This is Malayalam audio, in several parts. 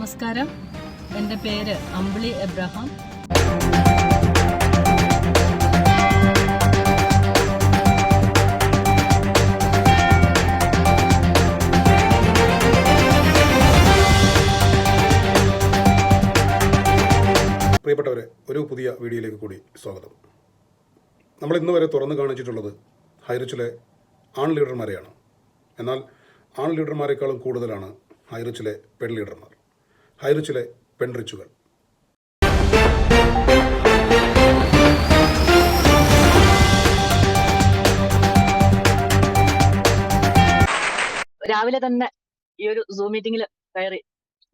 നമസ്കാരം. എന്റെ പേര് അമ്പിളി എബ്രഹാം. പ്രിയപ്പെട്ടവരെ ഒരു പുതിയ വീഡിയോയിലേക്ക് കൂടി സ്വാഗതം. നമ്മൾ ഇന്ന് വരെ തുറന്നു കാണിച്ചിട്ടുള്ളത് ഹൈറിച്ചിലെ ആൺ ലീഡർമാരെയാണ്. എന്നാൽ ആൺ ലീഡർമാരെക്കാളും കൂടുതലാണ് ഹൈറിച്ചിലെ പെൺ ലീഡർമാർ. ഹൈറിച്ചിലെ പെൺറിച്ചുകൾ രാവിലെ തന്നെ ഈ ഒരു സൂം മീറ്റിംഗിൽ കയറി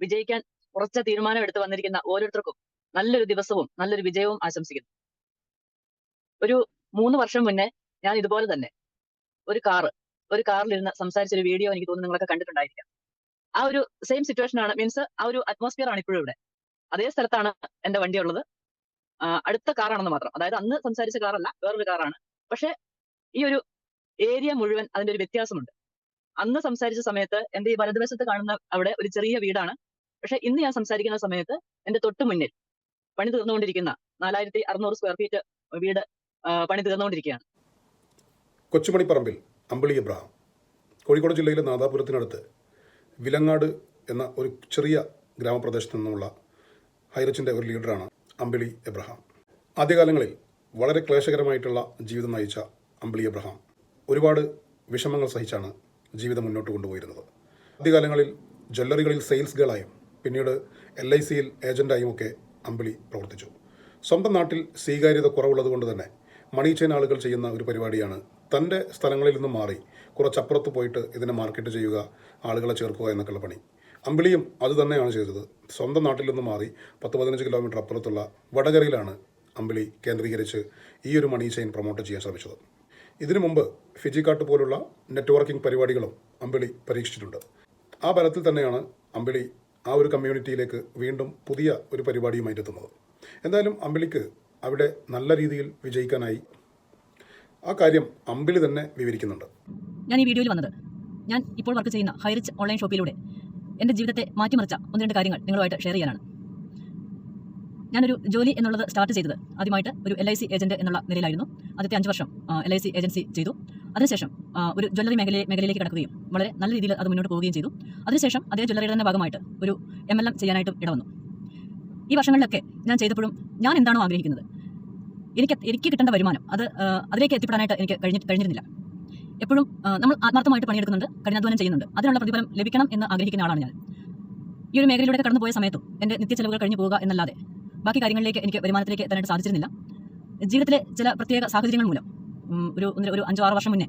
വിജയിക്കാൻ ഉറച്ച തീരുമാനം എടുത്ത് വന്നിരിക്കുന്ന ഓരോരുത്തർക്കും നല്ലൊരു ദിവസവും നല്ലൊരു വിജയവും ആശംസിക്കുന്നു. ഒരു മൂന്ന് വർഷം മുന്നേ ഞാൻ ഇതുപോലെ തന്നെ ഒരു കാറ് ഒരു കാറിലിരുന്ന് സംസാരിച്ച ഒരു വീഡിയോ എനിക്ക് തോന്നുന്നു നിങ്ങളൊക്കെ കണ്ടിട്ടുണ്ടായിരിക്കാം. ആ ഒരു സെയിം സിറ്റുവേഷൻ ആണ്. മീൻസ് ആ ഒരു അറ്റ്മോസ്ഫിയർ ആണ് ഇപ്പോഴും ഇവിടെ. അതേ സ്ഥലത്താണ് എന്റെ വണ്ടി ഉള്ളത് അടുത്ത കാറാണെന്ന് മാത്രം. അതായത് അന്ന് സംസാരിച്ച കാറല്ല വേറൊരു കാറാണ് പക്ഷെ ഈ ഒരു ഏരിയ മുഴുവൻ അതിന്റെ ഒരു വ്യത്യാസമുണ്ട്. അന്ന് സംസാരിച്ച സമയത്ത് എന്റെ ഈ വലതുവശത്ത് കാണുന്ന അവിടെ ഒരു ചെറിയ വീടാണ്. പക്ഷെ ഇന്ന് ഞാൻ സംസാരിക്കുന്ന സമയത്ത് എന്റെ തൊട്ട് മുന്നിൽ പണി തീർന്നുകൊണ്ടിരിക്കുന്ന നാലായിരത്തി അറുന്നൂറ് സ്ക്വയർ ഫീറ്റ് വീട് പണി തീർന്നുകൊണ്ടിരിക്കുകയാണ്. കൊച്ചുമണിപ്പറമ്പിൽ അമ്പിളി ഇബ്രാഹിം കോഴിക്കോട് ജില്ലയിലെ നാദാപുരത്തിനടുത്ത് വിലങ്ങാട് എന്ന ഒരു ചെറിയ ഗ്രാമപ്രദേശത്ത് നിന്നുള്ള ഹൈറച്ചിന്റെ ഒരു ലീഡറാണ് അമ്പിളി എബ്രഹാം. ആദ്യകാലങ്ങളിൽ വളരെ ക്ലേശകരമായിട്ടുള്ള ജീവിതം നയിച്ച അമ്പിളി എബ്രഹാം ഒരുപാട് വിഷമങ്ങൾ സഹിച്ചാണ് ജീവിതം മുന്നോട്ട് കൊണ്ടുപോയിരുന്നത്. ആദ്യകാലങ്ങളിൽ ജ്വല്ലറികളിൽ സെയിൽസ് ഗേളായും പിന്നീട് എൽ ഐ സിയിൽ ഏജന്റായും ഒക്കെ അമ്പിളി പ്രവർത്തിച്ചു. സ്വന്തം നാട്ടിൽ സ്വീകാര്യത കുറവുള്ളത് കൊണ്ട് തന്നെ മണി ചെയിൻ ആളുകൾ ചെയ്യുന്ന ഒരു പരിപാടിയാണ് തന്റെ സ്ഥലങ്ങളിൽ നിന്ന് മാറി. കുറച്ചപ്പുറത്ത് പോയിട്ട് ഇതിനെ മാർക്കറ്റ് ചെയ്യുക ആളുകളെ ചേർക്കുക എന്നൊക്കെയുള്ള പണി. അമ്പിളിയും അത് തന്നെയാണ് ചെയ്തത്. സ്വന്തം നാട്ടിൽ നിന്ന് മാറി പത്ത് പതിനഞ്ച് കിലോമീറ്റർ അപ്പുറത്തുള്ള വടകരയിലാണ് അമ്പിളി കേന്ദ്രീകരിച്ച് ഈ ഒരു മണി ചെയിൻ പ്രൊമോട്ട് ചെയ്യാൻ ശ്രമിച്ചത്. ഇതിനു മുമ്പ് ഫിജിക്കാട്ട് പോലുള്ള നെറ്റ്വർക്കിംഗ് പരിപാടികളും അമ്പിളി പരീക്ഷിച്ചിട്ടുണ്ട്. ആ ബലത്തിൽ തന്നെയാണ് അമ്പിളി ആ ഒരു കമ്മ്യൂണിറ്റിയിലേക്ക് വീണ്ടും പുതിയ ഒരു പരിപാടിയുമായിട്ട് എത്തുന്നത് എന്തായാലും അമ്പിളിക്ക് അവിടെ നല്ല രീതിയിൽ വിജയിക്കാനായി ആ കാര്യം അമ്പിളി തന്നെ വിവരിക്കുന്നുണ്ട്. ഞാൻ ഈ വീഡിയോയിൽ വന്നത് ഞാൻ ഇപ്പോൾ വർക്ക് ചെയ്യുന്ന ഹൈറിച്ച് ഓൺലൈൻ ഷോപ്പിലൂടെ എന്റെ ജീവിതത്തെ മാറ്റിമറിച്ച ഒന്ന് രണ്ട് കാര്യങ്ങൾ നിങ്ങളുമായിട്ട് ഷെയർ ചെയ്യാനാണ്. ഞാനൊരു ജോലി എന്നുള്ളത് സ്റ്റാർട്ട് ചെയ്തത് ആദ്യമായിട്ട് ഒരു എൽ ഐ സി ഏജന്റ് എന്നുള്ള നിലയിലായിരുന്നു. ആദ്യത്തെ അഞ്ച് വർഷം എൽ ഐ സി ഏജൻസി ചെയ്തു. അതിനുശേഷം ഒരു ജ്വല്ലറി മേഖല മേഖലയിലേക്ക് കടക്കുകയും വളരെ നല്ല രീതിയിൽ അത് മുന്നോട്ട് പോവുകയും ചെയ്തു. അതിനുശേഷം അതേ ജ്വല്ലറിയുടെ തന്നെ ഭാഗമായിട്ട് ഒരു എം എൽ എം ചെയ്യാനായിട്ടും ഇടവന്നു. ഈ വർഷങ്ങളിലൊക്കെ ഞാൻ ചെയ്തപ്പോഴും ഞാൻ എന്താണോ ആഗ്രഹിക്കുന്നത്? എനിക്ക് എനിക്ക് കിട്ടേണ്ട വരുമാനം അത് അതിലേക്ക് എത്തിപ്പെടാനായിട്ട് എനിക്ക് കഴിഞ്ഞി കഴിഞ്ഞിരുന്നില്ല. എപ്പോഴും നമ്മൾ ആത്മാർത്ഥമായിട്ട് പണിയെടുക്കുന്നുണ്ട് കഠിനാധ്വാനം ചെയ്യുന്നുണ്ട്. അതിനുള്ള പ്രതിഫലം ലഭിക്കണം എന്ന് ആഗ്രഹിക്കുന്ന ആളാണ് ഞാൻ. ഈ ഒരു മേഖലയിലൂടെ കടന്നു പോയ സമയത്തും എന്റെ നിത്യ ചെലവുകൾ കഴിഞ്ഞു പോവുക എന്നല്ലാതെ ബാക്കി കാര്യങ്ങളിലേക്ക് എനിക്ക് വരുമാനത്തിലേക്ക് എത്താനായിട്ട് സാധിച്ചിരുന്നില്ല. ജീവിതത്തിലെ ചില പ്രത്യേക സാഹചര്യങ്ങൾ മൂലം ഒരു ഒരു അഞ്ചോ ആറ് വർഷം മുന്നേ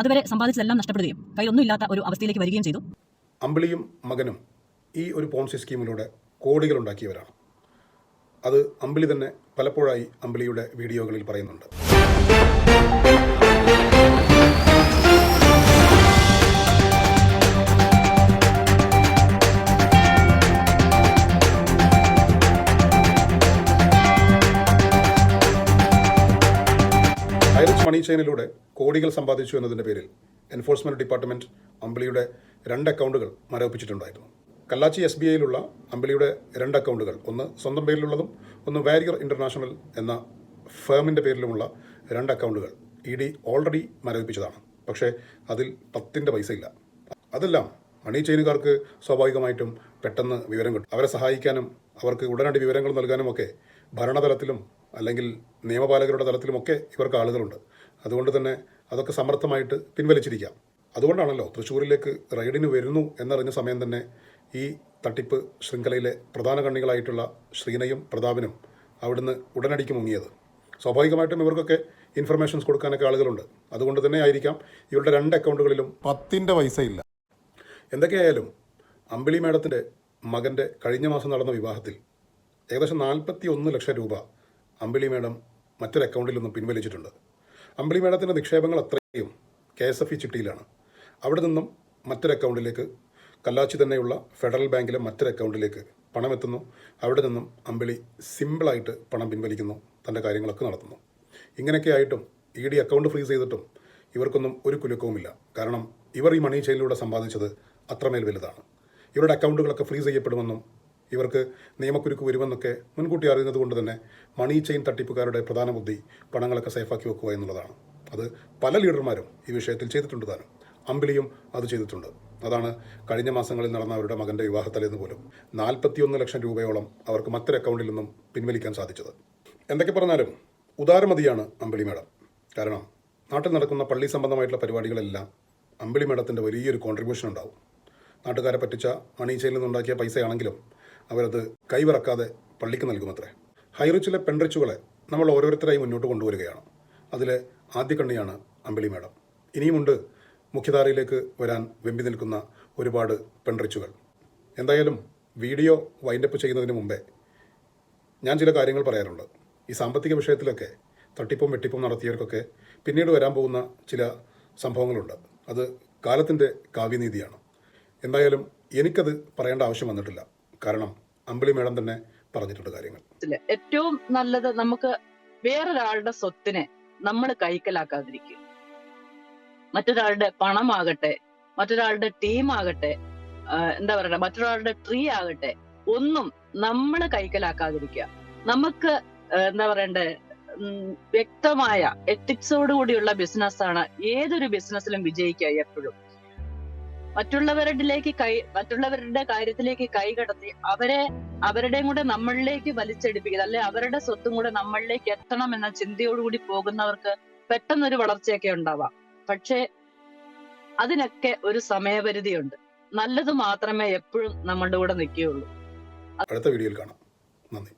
അതുവരെ സമ്പാദിച്ചതെല്ലാം നഷ്ടപ്പെടുകയും ഇല്ലാത്ത ഒരു അവസ്ഥയിലേക്ക് വരികയും ചെയ്തു. അമ്പിളിയും മകനും ഈ ഒരു പോൺസി സ്കീമിലൂടെ കോടികൾ ഉണ്ടാക്കിയവരാണ്. അത് അമ്പിളി തന്നെ പലപ്പോഴായി അമ്പിളിയുടെ വീഡിയോകളിൽ പറയുന്നുണ്ട്. ഐറിച്ച് മണി ചെയിനിലൂടെ കോടികൾ സമ്പാദിച്ചു എന്നതിന്റെ പേരിൽ എൻഫോഴ്സ്മെന്റ് ഡിപ്പാർട്ട്മെന്റ് അമ്പിളിയുടെ രണ്ട് അക്കൗണ്ടുകൾ മരവിപ്പിച്ചിട്ടുണ്ടായിരുന്നു. കല്ലാച്ചി എസ് ബി ഐയിലുള്ള അമ്പിളിയുടെ രണ്ട് അക്കൗണ്ടുകൾ ഒന്ന് സ്വന്തം പേരിലുള്ളതും ഒന്ന് വാരിയർ ഇന്റർനാഷണൽ എന്ന ഫേമിന്റെ പേരിലുമുള്ള രണ്ട് അക്കൗണ്ടുകൾ ഇ ഡി ഓൾറെഡി മരവിപ്പിച്ചതാണ്. പക്ഷേ അതിൽ പത്തിന്റെ പൈസ ഇല്ല അതെല്ലാം മണി ചെയിനുകാർക്ക് സ്വാഭാവികമായിട്ടും പെട്ടെന്ന് വിവരം കിട്ടും. അവരെ സഹായിക്കാനും അവർക്ക് ഉടനടി വിവരങ്ങൾ നൽകാനും ഒക്കെ ഭരണതലത്തിലും അല്ലെങ്കിൽ നിയമപാലകരുടെ തലത്തിലുമൊക്കെ ഇവർക്ക് ആളുകളുണ്ട്. അതുകൊണ്ട് തന്നെ അതൊക്കെ സമർത്ഥമായിട്ട് പിൻവലിച്ചിരിക്കാം. അതുകൊണ്ടാണല്ലോ തൃശ്ശൂരിലേക്ക് റൈഡിന് വരുന്നു എന്നറിഞ്ഞ സമയം തന്നെ ഈ തട്ടിപ്പ് ശൃംഖലയിലെ പ്രധാന കണ്ണികളായിട്ടുള്ള ശ്രീനയും പ്രതാപനും അവിടുന്ന് ഉടനടിക്ക് മുങ്ങിയത്. സ്വാഭാവികമായിട്ടും ഇവർക്കൊക്കെ ഇൻഫർമേഷൻസ് കൊടുക്കാനൊക്കെ ആളുകളുണ്ട്. അതുകൊണ്ട് തന്നെ ആയിരിക്കാം ഇവരുടെ രണ്ട് അക്കൗണ്ടുകളിലും പത്തിന്റെ പൈസ ഇല്ല. എന്തൊക്കെയായാലും അമ്പിളി മേഡത്തിന്റെ മകന്റെ കഴിഞ്ഞ മാസം നടന്ന വിവാഹത്തിൽ ഏകദേശം നാൽപ്പത്തി ഒന്ന് ലക്ഷം രൂപ അമ്പിളി മേഡം മറ്റൊരു അക്കൗണ്ടിൽ നിന്നും പിൻവലിച്ചിട്ടുണ്ട്. അമ്പിളി മേഡത്തിന്റെ നിക്ഷേപങ്ങൾ അത്രയും കെ എസ് എഫ് ഇ ചിട്ടിയിലാണ്. അവിടെ നിന്നും മറ്റൊരു അക്കൗണ്ടിലേക്ക് കല്ലാച്ചി തന്നെയുള്ള ഫെഡറൽ ബാങ്കിലെ മറ്റൊരു അക്കൗണ്ടിലേക്ക് പണം എത്തുന്നു. അവിടെ നിന്നും അമ്പിളി സിമ്പിളായിട്ട് പണം പിൻവലിക്കുന്നു. തന്റെ കാര്യങ്ങളൊക്കെ നടത്തുന്നു. ഇങ്ങനെയൊക്കെ ആയിട്ടും ഇ ഡി അക്കൗണ്ട് ഫ്രീസ് ചെയ്തിട്ടും ഇവർക്കൊന്നും ഒരു കുലുക്കവുമില്ല. കാരണം ഇവർ ഈ മണി ചെയിനിലൂടെ സമ്പാദിച്ചത് അത്രമേൽ വലുതാണ്. ഇവരുടെ അക്കൗണ്ടുകളൊക്കെ ഫ്രീസ് ചെയ്യപ്പെടുമെന്നും ഇവർക്ക് നിയമക്കുരുക്ക് വരുമെന്നൊക്കെ മുൻകൂട്ടി അറിയുന്നത് കൊണ്ട് തന്നെ മണി ചെയിൻ തട്ടിപ്പുകാരുടെ പ്രധാന ബുദ്ധി പണങ്ങളൊക്കെ സേഫാക്കി വെക്കുക എന്നുള്ളതാണ്. അത് പല ലീഡർമാരും ഈ വിഷയത്തിൽ ചെയ്തിട്ടുണ്ട് താനും. അമ്പിളിയും അത് ചെയ്തിട്ടുണ്ട്. അതാണ് കഴിഞ്ഞ മാസങ്ങളിൽ നടന്ന അവരുടെ മകന്റെ വിവാഹത്തലേന്ന് പോലും. നാൽപ്പത്തിയൊന്ന് ലക്ഷം രൂപയോളം അവർക്ക് മറ്റൊരു അക്കൗണ്ടിൽ നിന്നും പിൻവലിക്കാൻ സാധിച്ചത്. എന്തൊക്കെ പറഞ്ഞാലും ഉദാരമതിയാണ് അമ്പിളി മേഡം. കാരണം നാട്ടിൽ നടക്കുന്ന പള്ളി സംബന്ധമായിട്ടുള്ള പരിപാടികളെല്ലാം അമ്പിളി മേഡത്തിന്റെ വലിയൊരു കോൺട്രിബ്യൂഷൻ ഉണ്ടാവും. നാട്ടുകാരെ പറ്റിച്ച മണീച്ചയിൽ നിന്നുണ്ടാക്കിയ പൈസയാണെങ്കിലും അവരത് കൈവിറക്കാതെ പള്ളിക്ക് നൽകുമത്രേ. ഹൈറിച്ചിലെ പെൺറിച്ചുകളെ നമ്മൾ ഓരോരുത്തരായി മുന്നോട്ട് കൊണ്ടുവരികയാണ്. അതിലെ ആദ്യ കണ്ണിയാണ് അമ്പിളി മേഡം. ഇനിയുമുണ്ട് മുഖ്യധാരയിലേക്ക് വരാൻ വെമ്പി നിൽക്കുന്ന ഒരുപാട് പെൺറിച്ചുകൾ. എന്തായാലും വീഡിയോ വൈൻഡപ്പ് ചെയ്യുന്നതിന് മുമ്പേ ഞാൻ ചില കാര്യങ്ങൾ പറയാറുണ്ട്. ഈ സാമ്പത്തിക വിഷയത്തിലൊക്കെ തട്ടിപ്പും വെട്ടിപ്പും നടത്തിയവർക്കൊക്കെ പിന്നീട് വരാൻ പോകുന്ന ചില സംഭവങ്ങളുണ്ട്. അത് കാലത്തിന്റെ കാവ്യനീതിയാണ്. എന്തായാലും എനിക്കത് പറയേണ്ട ആവശ്യം വന്നിട്ടില്ല. കാരണം അമ്പിളി മേഡം തന്നെ പറഞ്ഞിട്ടുണ്ട് കാര്യങ്ങൾ. ഏറ്റവും നല്ലത് നമുക്ക് വേറൊരാളുടെ സ്വത്തിനെ നമ്മൾ കൈക്കലാക്കാതിരിക്കുക. മറ്റൊരാളുടെ പണമാകട്ടെ മറ്റൊരാളുടെ ടീമാകട്ടെ എന്താ പറയണ്ട മറ്റൊരാളുടെ ട്രീ ആകട്ടെ ഒന്നും നമ്മൾ കൈക്കലാക്കാതിരിക്കുക. നമുക്ക് എന്താ പറയണ്ടേ വ്യക്തമായ എത്തിക്സോട് കൂടിയുള്ള ബിസിനസ്സാണ് ഏതൊരു ബിസിനസ്സിലും വിജയിക്കുക എപ്പോഴും. മറ്റുള്ളവരിലേക്ക് കൈ മറ്റുള്ളവരുടെ കാര്യത്തിലേക്ക് കൈ കടത്തി അവരെ അവരുടെയും കൂടെ നമ്മളിലേക്ക് വലിച്ചെടുപ്പിക്കുക അല്ലെ അവരുടെ സ്വത്തും കൂടെ നമ്മളിലേക്ക് എത്തണം എന്ന ചിന്തയോടുകൂടി പോകുന്നവർക്ക് പെട്ടെന്നൊരു വളർച്ചയൊക്കെ ഉണ്ടാവാം. പക്ഷേ അതിനൊക്കെ ഒരു സമയപരിധിയുണ്ട്. നല്ലത് മാത്രമേ എപ്പോഴും നമ്മളുടെ കൂടെ നിൽക്കുകയുള്ളൂ. അടുത്ത വീഡിയോയിൽ കാണാം. നന്ദി.